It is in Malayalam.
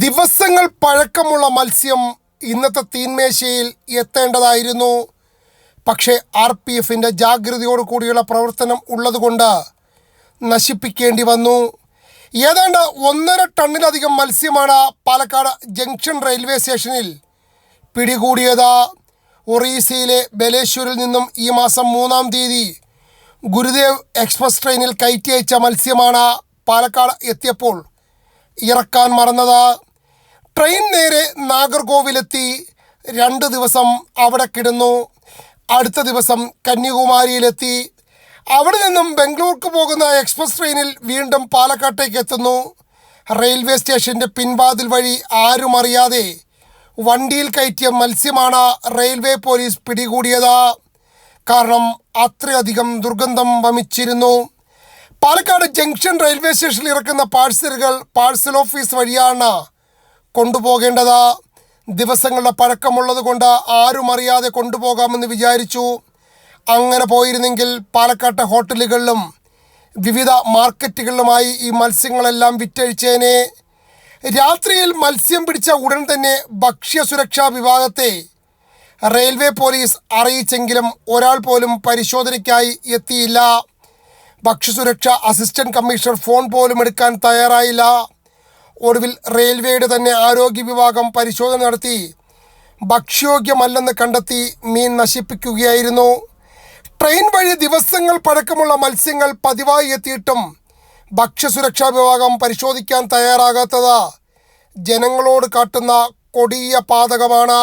ദിവസങ്ങൾ പഴക്കമുള്ള മത്സ്യം ഇന്നത്തെ തീന്മേശയിൽ എത്തേണ്ടതായിരുന്നു. പക്ഷേ ആർ പി എഫിന്റെ ജാഗ്രതയോട് കൂടിയുള്ള പ്രവർത്തനം ഉള്ളതുകൊണ്ട് നശിപ്പിക്കേണ്ടി വന്നു. ഏതാണ്ട് ഒന്നര ടണ്ണിലധികം മത്സ്യമാണ് പാലക്കാട് ജംഗ്ഷൻ റെയിൽവേ സ്റ്റേഷനിൽ പിടികൂടിയത്. ഒറീസയിലെ ബലേശ്വരിൽ നിന്നും ഈ മാസം മൂന്നാം തീയതി ഗുരുദേവ് എക്സ്പ്രസ് ട്രെയിനിൽ കയറ്റി അയച്ച മത്സ്യമാണ് പാലക്കാട് എത്തിയപ്പോൾ ഇറക്കാൻ മറന്നത്. ട്രെയിൻ നേരെ നാഗർകോവിലെത്തി. രണ്ട് ദിവസം അവിടെ കിടന്നു. അടുത്ത ദിവസം കന്യാകുമാരിയിലെത്തി. അവിടെ നിന്നും ബംഗളൂർക്ക് പോകുന്ന എക്സ്പ്രസ് ട്രെയിനിൽ വീണ്ടും പാലക്കാട്ടേക്ക് എത്തുന്നു. റെയിൽവേ സ്റ്റേഷന്റെ പിൻവാതിൽ വഴി ആരും അറിയാതെ വണ്ടിയിൽ കയറ്റിയ മത്സ്യമാണ് റെയിൽവേ പോലീസ് പിടികൂടിയത്. കാരണം അത്രയധികം ദുർഗന്ധം വമിച്ചിരുന്നു. പാലക്കാട് ജംഗ്ഷൻ റെയിൽവേ സ്റ്റേഷനിൽ ഇറക്കുന്ന പാഴ്സലുകൾ പാഴ്സൽ ഓഫീസ് വഴിയാണ് കൊണ്ടുപോകേണ്ടത്. ദിവസങ്ങളുടെ പഴക്കമുള്ളത് കൊണ്ട് ആരും അറിയാതെ കൊണ്ടുപോകാമെന്ന് വിചാരിച്ചു. അങ്ങനെ പോയിരുന്നെങ്കിൽ പാലക്കാട്ടെ ഹോട്ടലുകളിലും വിവിധ മാർക്കറ്റുകളിലുമായി ഈ മത്സ്യങ്ങളെല്ലാം വിറ്റഴിച്ചേനെ. രാത്രിയിൽ മത്സ്യം പിടിച്ച ഉടൻ തന്നെ ഭക്ഷ്യസുരക്ഷാ വിഭാഗത്തെ റെയിൽവേ പോലീസ് അറിയിച്ചെങ്കിലും ഒരാൾ പോലും പരിശോധനയ്ക്കായി എത്തിയില്ല. ഭക്ഷ്യസുരക്ഷ അസിസ്റ്റന്റ് കമ്മീഷണർ ഫോൺ പോലും എടുക്കാൻ തയ്യാറായില്ല. ഒടുവിൽ റെയിൽവേയുടെ തന്നെ ആരോഗ്യ വിഭാഗം പരിശോധന നടത്തി. ഭക്ഷ്യയോഗ്യമല്ലെന്ന് കണ്ടെത്തി മീൻ നശിപ്പിക്കുകയായിരുന്നു. ട്രെയിൻ വഴി ദിവസങ്ങൾ പഴക്കമുള്ള മത്സ്യങ്ങൾ പതിവായി എത്തിയിട്ടും ഭക്ഷ്യസുരക്ഷാ വിഭാഗം പരിശോധിക്കാൻ തയ്യാറാകാത്തത്. ജനങ്ങളോട് കാട്ടുന്ന കൊടിയ പാതകമാണ്.